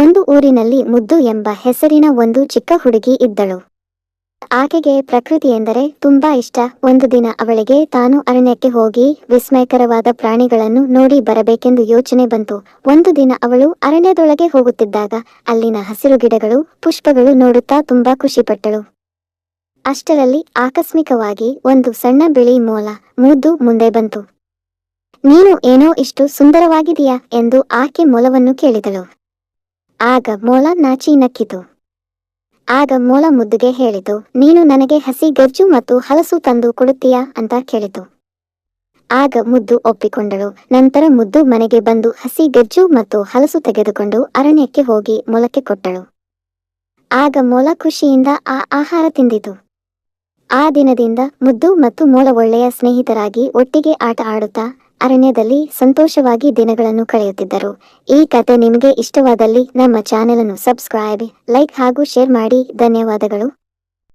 ಒಂದು ಊರಿನಲ್ಲಿ ಮುದ್ದು ಎಂಬ ಹೆಸರಿನ ಒಂದು ಚಿಕ್ಕ ಹುಡುಗಿ ಇದ್ದಳು. ಆಕೆಗೆ ಪ್ರಕೃತಿ ಎಂದರೆ ತುಂಬಾ ಇಷ್ಟ. ಒಂದು ದಿನ ಅವಳಿಗೆ ತಾನು ಅರಣ್ಯಕ್ಕೆ ಹೋಗಿ ವಿಸ್ಮಯಕರವಾದ ಪ್ರಾಣಿಗಳನ್ನು ನೋಡಿ ಬರಬೇಕೆಂದು ಯೋಚನೆ ಬಂತು. ಒಂದು ದಿನ ಅವಳು ಅರಣ್ಯದೊಳಗೆ ಹೋಗುತ್ತಿದ್ದಾಗ ಅಲ್ಲಿನ ಹಸಿರು ಗಿಡಗಳು, ಪುಷ್ಪಗಳು ನೋಡುತ್ತಾ ತುಂಬಾ ಖುಷಿಪಟ್ಟಳು. ಅಷ್ಟರಲ್ಲಿ ಆಕಸ್ಮಿಕವಾಗಿ ಒಂದು ಸಣ್ಣ ಬಿಳಿ ಮೂಲ ಮುದ್ದು ಮುಂದೆ ಬಂತು. ನೀನು ಏನೋ ಇಷ್ಟು ಸುಂದರವಾಗಿದೆಯಾ ಎಂದು ಆಕೆ ಮೊಲವನ್ನು ಕೇಳಿದಳು. ಆಗ ಮೊಲ ನಾಚಿ ನಕ್ಕಿತು ಆಗ ಮೋಲ ಮುದ್ದುಗೆ ಹೇಳಿತು, ನೀನು ನನಗೆ ಹಸಿ ಗಜ್ಜು ಮತ್ತು ಹಲಸು ತಂದು ಕೊಡುತ್ತೀಯಾ? ಅಂತ ಕೇಳಿತು. ಆಗ ಮುದ್ದು ಒಪ್ಪಿಕೊಂಡಳು. ನಂತರ ಮುದ್ದು ಮನೆಗೆ ಬಂದು ಹಸಿ ಗಜ್ಜು ಮತ್ತು ಹಲಸು ತೆಗೆದುಕೊಂಡು ಅರಣ್ಯಕ್ಕೆ ಹೋಗಿ ಮೊಲಕ್ಕೆ ಕೊಟ್ಟಳು. ಆಗ ಮೊಲ ಖುಷಿಯಿಂದ ಆ ಆಹಾರ ತಿಂದಿತು. ಆ ದಿನದಿಂದ ಮುದ್ದು ಮತ್ತು ಮೊಲ ಒಳ್ಳೆಯ ಸ್ನೇಹಿತರಾಗಿ ಒಟ್ಟಿಗೆ ಆಟ ಆಡುತ್ತಾ ಅರಣ್ಯದಲ್ಲಿ ಸಂತೋಷವಾಗಿ ದಿನಗಳನ್ನು ಕಳೆಯುತ್ತಿದ್ದರು. ಈ ಕತೆ ನಿಮಗೆ ಇಷ್ಟವಾದಲ್ಲಿ ನಮ್ಮ ಚಾನೆಲ್ ಅನ್ನು ಸಬ್ಸ್ಕ್ರೈಬ್, ಲೈಕ್ ಹಾಗೂ ಶೇರ್ ಮಾಡಿ. ಧನ್ಯವಾದಗಳು.